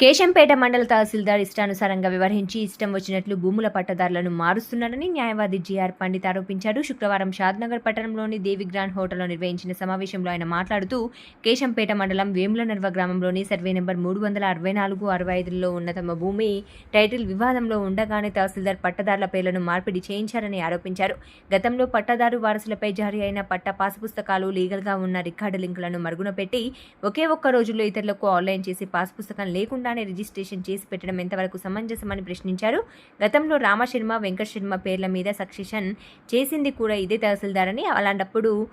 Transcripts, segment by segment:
కేశంపేట మండల తహసీల్దార్ ఇష్టానుసారంగా వ్యవహరించి ఇష్టం వచ్చినట్లు భూముల పట్టదారులను మారుస్తున్నారని న్యాయవాది జీఆర్ పండిత్ ఆరోపించారు. శుక్రవారం షాద్నగర్ పట్టణంలోని దేవి గ్రాండ్ హోటల్లో నిర్వహించిన సమావేశంలో ఆయన మాట్లాడుతూ కేశంపేట మండలం వేములనర్వ గ్రామంలోని సర్వే నెంబర్ మూడు వందల అరవై నాలుగు అరవై ఐదులో ఉన్న తమ భూమి టైటిల్ వివాదంలో ఉండగానే తహసీల్దార్ పట్టదారుల పేర్లను మార్పిడి చేయించారని ఆరోపించారు. గతంలో పట్టదారు వారసులపై జారీ అయిన పట్ట పాసుపుస్తకాలు లీగల్గా ఉన్న రికార్డు లింకులను మరుగున పెట్టి ఒకే ఒక్క రోజుల్లో ఇతరులకు ఆన్లైన్ చేసి పాస్ పుస్తకం లేకుండానే రిజిస్ట్రేషన్ చేసి పెట్టడం ఎంతవరకు సమంజసమని ప్రశ్నించారు. గతంలో రామశర్మ వెంకట శర్మ పేర్ల మీద సక్సెషన్ చేసింది కూడా ఇదే తహసీల్దార్ అని అలాంటప్పుడు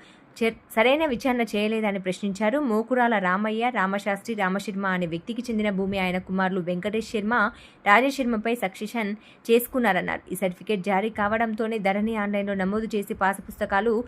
చే- సరైన విచారణ చేయలేదని ప్రశ్నించారు. మోకురాల రామయ్య రామశాస్త్రి రామశర్మ అనే వ్యక్తికి చెందిన భూమి ఆయన కుమారులు వెంకటేష్ శర్మ రాజేష్ శర్మపై సక్సెషన్ చేసుకున్నారన్నారు. ఈ సర్టిఫికేట్ జారీ కావడంతోనే ధరణి ఆన్లైన్లో నమోదు చేసి పాస పుస్తకాలు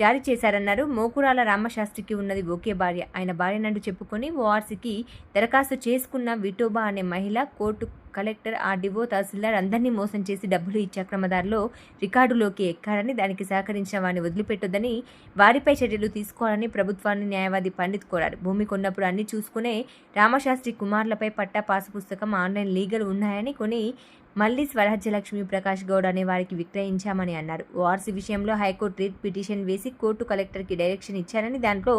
జారీ చేశారన్నారు. మోకురాల రామశాస్త్రికి ఉన్నది ఒకే భార్య. ఆయన భార్యనంటూ చెప్పుకొని ఓఆర్సీకి దరఖాస్తు చేసుకున్న విటోబా అనే మహిళ కోర్టు కలెక్టర్ ఆర్డీఓ తహసీల్దార్ అందరినీ మోసం చేసి డబ్బులు ఇచ్చే అక్రమదారిలో రికార్డులోకి ఎక్కారని దానికి సహకరించిన వారిని వదిలిపెట్టొద్దని వారిపై చర్యలు తీసుకోవాలని ప్రభుత్వాన్ని న్యాయవాది పండిత్ కోరారు. భూమి కొన్నప్పుడు అన్ని చూసుకునే రామశాస్త్రి కుమార్లపై పట్టా పాసు పుస్తకం ఆన్లైన్ లీగల్ ఉన్నాయని కొని మళ్ళీ స్వరాజ్యలక్ష్మి ప్రకాష్ గౌడ్ అనే వారికి విక్రయించామని అన్నారు. ఓఆర్సీ విషయంలో హైకోర్టు రిట్ పిటిషన్ వేసి కోర్టు కలెక్టర్కి డైరెక్షన్ ఇచ్చారని దాంట్లో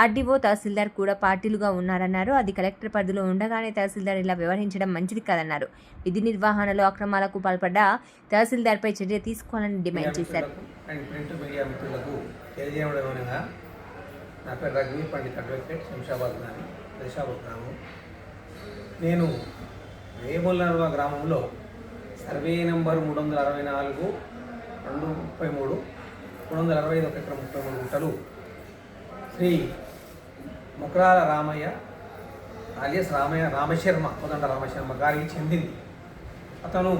ఆర్డీఓ తహసీల్దార్ కూడా పార్టీలుగా ఉన్నారన్నారు. అది కలెక్టర్ పరిధిలో ఉండగానే తహసీల్దార్ ఇలా వ్యవహరించడం మంచిది కాదన్నారు. విధి నిర్వహణలో అక్రమాలకు పాల్పడ్డ తహసీల్దార్పై చర్య తీసుకోవాలని డిమాండ్ చేశారు. నా పేరు రఘువీర్ పండిత్ అడ్వకేట్ శంషాబాద్ గ్రామం దశాబాద్ గ్రామం. నేను గ్రామంలో సర్వే నెంబర్ మూడు వందల అరవై నాలుగు రెండు ముప్పై మూడు మూడు వందల అరవై ఐదు ఒక ఎకరం ముప్పై మూడు గుంటలు. శ్రీ ముకరాల రామయ్య ఆలియస్ రామయ్య రామశర్మ కోదండ రామశర్మ గారికి చెందింది. అతను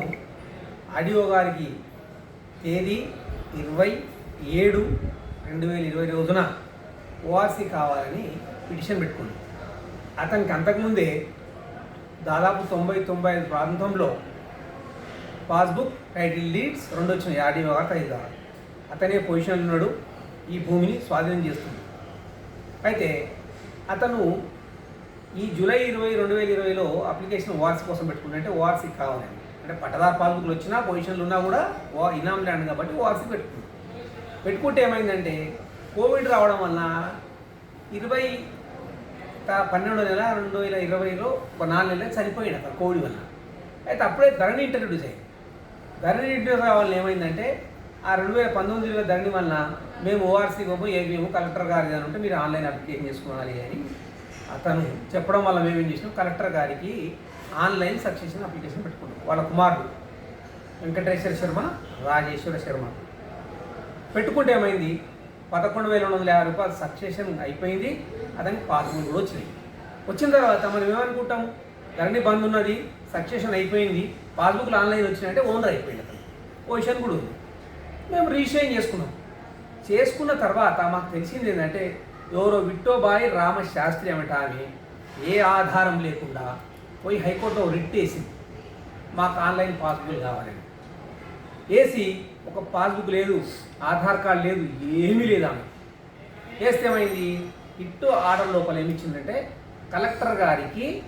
ఆడియో గారికి తేదీ ఇరవై ఏడు రెండు వేల ఇరవై రోజున ఓఆర్సీ కావాలని పిటిషన్ పెట్టుకుంది. అతనికి అంతకుముందే దాదాపు తొంభై తొంభై ఐదు ప్రాంతంలో పాస్బుక్ టైటిల్ లీడ్స్ రెండు వచ్చినాయి ఆడియో గారు ఐదు అతనే పొజిషన్లో ఉన్నాడు ఈ భూమిని స్వాధీనం చేస్తుంది. అయితే అతను ఈ జూలై ఇరవై రెండు వేల ఇరవైలో అప్లికేషన్ ఓఆర్సీ కోసం పెట్టుకుంటే అంటే ఓఆర్సీ కావాలని అంటే పట్టదారు పాస్బుక్లు వచ్చినా పొజిషన్లు ఉన్నా కూడా ఓ ఇనాం ల్యాండ్ కాబట్టి ఓఆర్సీ పెట్టుకుంది. పెట్టుకుంటే ఏమైందంటే కోవిడ్ రావడం వల్ల ఇరవై పన్నెండు నెల రెండు వేల ఇరవైలో ఒక నాలుగు నెలలు చనిపోయాడు అతను కోవిడ్ వల్ల అయితే అప్పుడే ధరణి ఇంట్రడ్యూస్ అయ్యింది ధరణి ఇంట్రడ్యూస్ వల్ల ఏమైందంటే ఆ రెండు వేల పంతొమ్మిది పంతొమ్మిదిలో ధరణి వలన మేము ఓఆర్సీ గొప్ప ఏబీఎం కలెక్టర్ గారి అని ఉంటే మీరు ఆన్లైన్ అప్లికేషన్ చేసుకోవాలి అని అతను చెప్పడం వల్ల మేము ఏం చేసినాం? కలెక్టర్ గారికి ఆన్లైన్ సక్సెషన్ అప్లికేషన్ పెట్టుకున్నాం. వాళ్ళ కుమారుడు వెంకటేశ్వర శర్మ రాజేశ్వర శర్మ. పెట్టుకుంటే ఏమైంది? పదకొండు వేల రెండు వందల యాభై రూపాయలు సక్సెషన్ అయిపోయింది. అతనికి పాస్బుక్ కూడా వచ్చినాయి వచ్చిన తర్వాత మనం ఏమనుకుంటాము ధరణి బంద్ ఉన్నది సక్సెషన్ అయిపోయింది పాస్బుక్లు ఆన్లైన్ వచ్చినాయంటే ఓనర్ అయిపోయింది అతను. పొజిషన్ కూడా ఉంది. మేము రిజిస్ట్రేషన్ చేసుకున్నాం. చేసుకున్న తర్వాత మాకు తెలిసింది ఏంటంటే ఎవరో విట్టోబాయి రామ శాస్త్రి అమట ఆమె ఏ ఆధారం లేకుండా పోయి హైకోర్టులో రిట్ వేసింది. మాకు ఆన్లైన్ పాస్బుక్ కావాలని. వేసి ఒక పాస్బుక్ లేదు ఆధార్ కార్డు లేదు ఏమీ లేదు ఆమె. వేస్తే ఏమైంది? ఇట్టు ఆర్డర్ లోపల ఏమిచ్చిందంటే కలెక్టర్ గారికి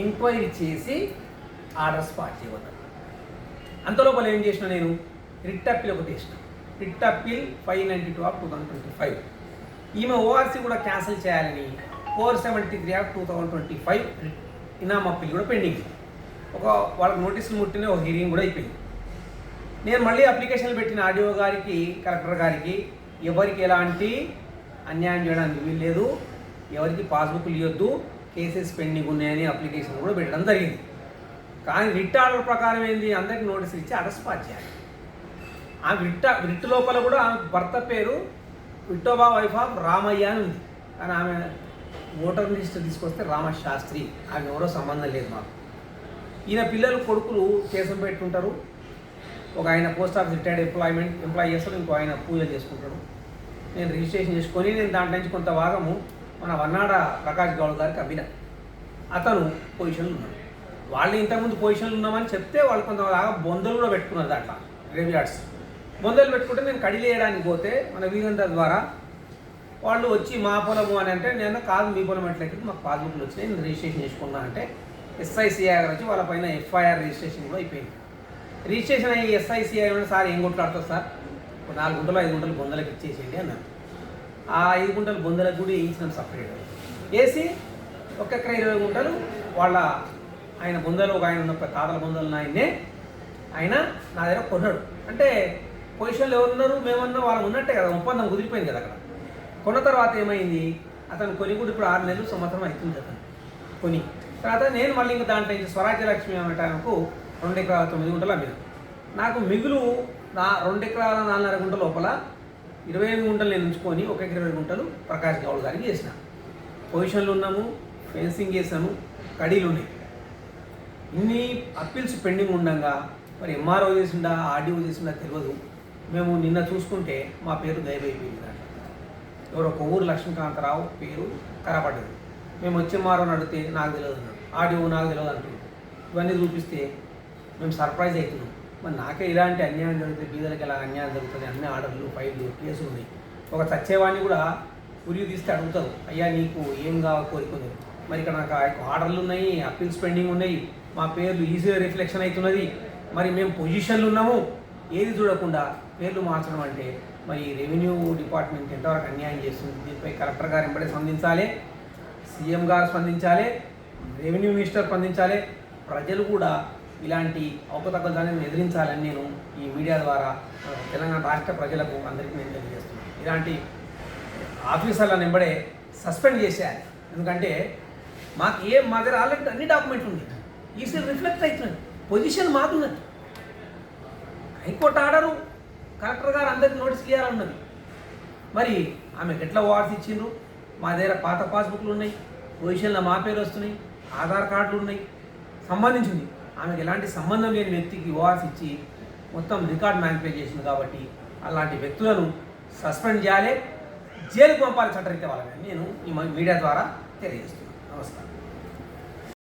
ఎంక్వైరీ చేసి ఆర్డర్స్ పాస్ చేయవద్దు అంత లోపల ఏం చేసిన నేను? రిట్ అప్పీల్ ఒకటి వేసిన writ appeal five ninety two of two thousand twenty five. ఈమె ఓఆర్సీ కూడా క్యాన్సిల్ చేయాలని four seventy three of two thousand twenty five ఇనామ్ appeal కూడా పెండింగ్. ఒక వాళ్ళకి నోటీసులు ముట్టిన ఒక హీరింగ్ కూడా అయిపోయింది. నేను మళ్ళీ అప్లికేషన్లు పెట్టిన ఆర్డీఓ గారికి కలెక్టర్ గారికి ఎవరికి ఎలాంటి అన్యాయం చేయడానికి వీల్లేదు. ఎవరికి పాస్బుక్లు ఇవ్వద్దు. కేసెస్ పెండింగ్ ఉన్నాయని అప్లికేషన్ కూడా పెట్టడం జరిగింది. కానీ రిట్ ఆర్డర్ ప్రకారం ఏంది? అందరికి నోటీస్ ఇచ్చి అరెస్ట్ చేయాలి. ఆ రిట్ రిట్ లోపల కూడా ఆమె భర్త పేరు విట్టోబా వైఫ్ ఆఫ్ రామయ్య అని ఉంది. కానీ ఆమె ఓటర్ లిస్ట్ తీసుకొస్తే రామశాస్త్రి. ఆమె ఎవరో సంబంధం లేదు మాకు. ఈయన పిల్లలు కొడుకులు కేసం పెట్టుకుంటారు ఒక ఆయన post office retired employment employ చేస్తాడు ఇంకో ఆయన పూజలు చేసుకుంటాడు. నేను రిజిస్ట్రేషన్ చేసుకొని నేను దాంట్లో నుంచి కొంత భాగము మన వన్నాడ ప్రకాష్ గౌడ్ గారికి అభిన అతను పొజిషన్లో ఉన్నాడు. వాళ్ళు ఇంతకుముందు పొజిషన్లు ఉన్నామని చెప్తే వాళ్ళు కొంత బాగా బొందలు కూడా పెట్టుకున్నారు దాంట్లో గ్రేవ్యార్డ్స్ బొందలు పెట్టుకుంటే నేను కడిలేయడానికి పోతే మన వీరందర్ ద్వారా వాళ్ళు వచ్చి మా పొలము అని అంటే నేను కాదు మీ పొలం ఎట్లయితే మాకు పాస్బుక్లు వచ్చినాయి నేను రిజిస్ట్రేషన్ చేసుకున్నా అంటే ఎస్ఐసిఐ వచ్చి వాళ్ళ పైన ఎఫ్ఐఆర్ రిజిస్ట్రేషన్ కూడా అయిపోయింది. రిజిస్ట్రేషన్ అయ్యి ఎస్ఐసిఐ సార్ ఏం కొట్లాడుతుంది సార్? ఒక నాలుగు గుంటలు ఐదు గుంటలు బొందలకు ఇచ్చేసేయండి అన్నారు. ఆ ఐదు గుంటలు బొందలకు కూడా వేయించినాం సపరేట్ వేసి ఒక్కొక్క ఇరవై గుంటలు వాళ్ళ ఆయన బొందలు ఒక ఆయన ఉన్న తాతల బొందలు ఆయన్నే ఆయన నా దగ్గర కొన్నాడు. అంటే పొజిషన్లో ఎవరు ఉన్నారు? మేమన్నా వాళ్ళు ఉన్నట్టే కదా ఒప్పందం కుదిరిపోయింది కదా అక్కడ. కొన్న తర్వాత ఏమైంది? అతను కొని కూడా ఇప్పుడు ఆరు నెలలు సంవత్సరం అవుతుంది అతను. కొని. తర్వాత నేను మళ్ళీ ఇంకా దాంట్లో నుంచి స్వరాజ్య లక్ష్మి అమ్మటానికి రెండు ఎకరాల తొమ్మిది గుంటలు అమ్మిన. నాకు మిగులు నా రెండు ఎకరాల నాలుగున్నర గుంటల లోపల ఇరవై ఐదు గుంటలు నేను ఉంచుకొని ఒక ఇరవై గుంటలు ప్రకాష్ గౌడ్ గారికి చేసిన. పొజిషన్లు ఉన్నాము ఫెన్సింగ్ చేసాము కడీలు ఉన్నాయి. ఇన్ని అప్పీల్స్ పెండింగ్ ఉండగా మరి ఎంఆర్ఓ చేసిండా ఆర్డీఓ చేసిండా తెలియదు. మేము నిన్న చూసుకుంటే మా పేరు దయవైపోయింది దాంట్లో. ఎవరో కొవ్వూరు లక్ష్మీకాంతరావు పేరు కరపడ్డది మేము వచ్చి మారని అడిగితే నాకు తెలియదు అన్నాడు. ఆర్డీఓ నాకు తెలియదు అంటున్నాడు ఇవన్నీ చూపిస్తే మేము సర్ప్రైజ్ అవుతున్నాం. మరి నాకే ఇలాంటి అన్యాయం జరిగితే బీదలకి ఎలా అన్యాయం జరుగుతుంది? అన్ని ఆర్డర్లు ఫైళ్ళు కేసులు ఉన్నాయి. ఒక చచ్చేవాడిని కూడా ఉరి తీస్తే అడుగుతారు. అయ్యా నీకు ఏం కావాలి కోరుకుంది మరి ఇక్కడ నాకు ఆ యొక్క ఆర్డర్లు ఉన్నాయి అప్పీల్స్ పెండింగ్ ఉన్నాయి మా పేర్లు ఈజీగా రిఫ్లెక్షన్ అవుతున్నది. మరి మేము పొజిషన్లు ఉన్నాము. ఏది చూడకుండా పేర్లు మార్చడం అంటే మరి రెవెన్యూ డిపార్ట్మెంట్ ఎంతవరకు అన్యాయం చేస్తుంది? దీనిపై కలెక్టర్ గారు వెంబడే స్పందించాలి సీఎం గారు స్పందించాలి రెవెన్యూ మినిస్టర్ స్పందించాలి. ప్రజలు కూడా ఇలాంటి అవకతవకలను ఎదిరించాలని నేను ఈ మీడియా ద్వారా తెలంగాణ రాష్ట్ర ప్రజలకు అందరికీ నేను తెలియజేస్తున్నాను. ఇలాంటి ఆఫీసర్లను వెంబడే సస్పెండ్ చేసేయాలి ఎందుకంటే మాకు ఏ మా దగ్గర ఆల్రెడీ అన్ని డాక్యుమెంట్లు ఉంది ఈసీ రిఫ్లెక్ట్ అవుతున్నాయి పొజిషన్ మాకున్నది. హైకోర్టు ఆర్డరు కలెక్టర్ గారు అందరికీ నోటీస్ ఇవ్వాలన్నది మరి ఆమెకు ఎట్లా వార్డ్స్ ఇచ్చిండ్రు? మా దగ్గర పాత పాస్బుక్లు ఉన్నాయి. పొజిషన్లో మా పేరు వస్తున్నాయి. ఆధార్ కార్డులు ఉన్నాయి. సంబంధించింది. ఆమెకు ఎలాంటి సంబంధం లేని వ్యక్తికి ఓఆర్స్ ఇచ్చి మొత్తం రికార్డ్ మ్యానిపులేట్ చేసింది కాబట్టి అలాంటి వ్యక్తులను సస్పెండ్ చేయాలి. జైలుకు పంపాలి చట్టరీత్యా వాళ్ళని. నేను ఈ మీడియా ద్వారా తెలియజేస్తున్నాను. నమస్కారం.